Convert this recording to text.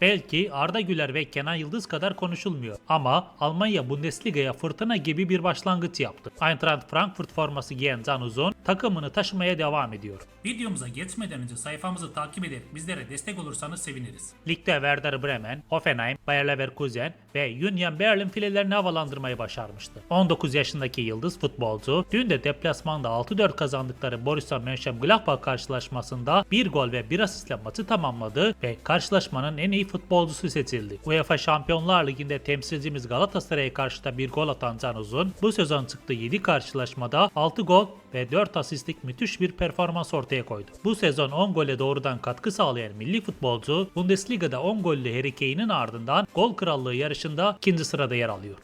Belki Arda Güler ve Kenan Yıldız kadar konuşulmuyor ama Almanya Bundesliga'ya fırtına gibi bir başlangıç yaptı. Eintracht Frankfurt forması giyen Can Uzun takımını taşımaya devam ediyor. Videomuza geçmeden önce sayfamızı takip ederek bizlere destek olursanız seviniriz. Ligde Werder Bremen, Hoffenheim, Bayer Leverkusen ve Union Berlin filelerini havalandırmayı başarmıştı. 19 yaşındaki yıldız futbolcu dün de deplasmanda 6-4 kazandıkları Borussia Mönchengladbach karşılaşmasında bir gol ve bir asistle maçı tamamladı ve karşılaşmanın en iyi futbolcusu seçildi. UEFA Şampiyonlar Ligi'nde temsilcimiz Galatasaray'a karşı da bir gol atan Can Uzun bu sezon çıktığı 7 karşılaşmada 6 gol ve 4 asistlik müthiş bir performans ortaya koydu. Bu sezon 10 gole doğrudan katkı sağlayan milli futbolcu Bundesliga'da 10 gollü Harry Kane'in ardından gol krallığı yarışında ikinci sırada yer alıyor.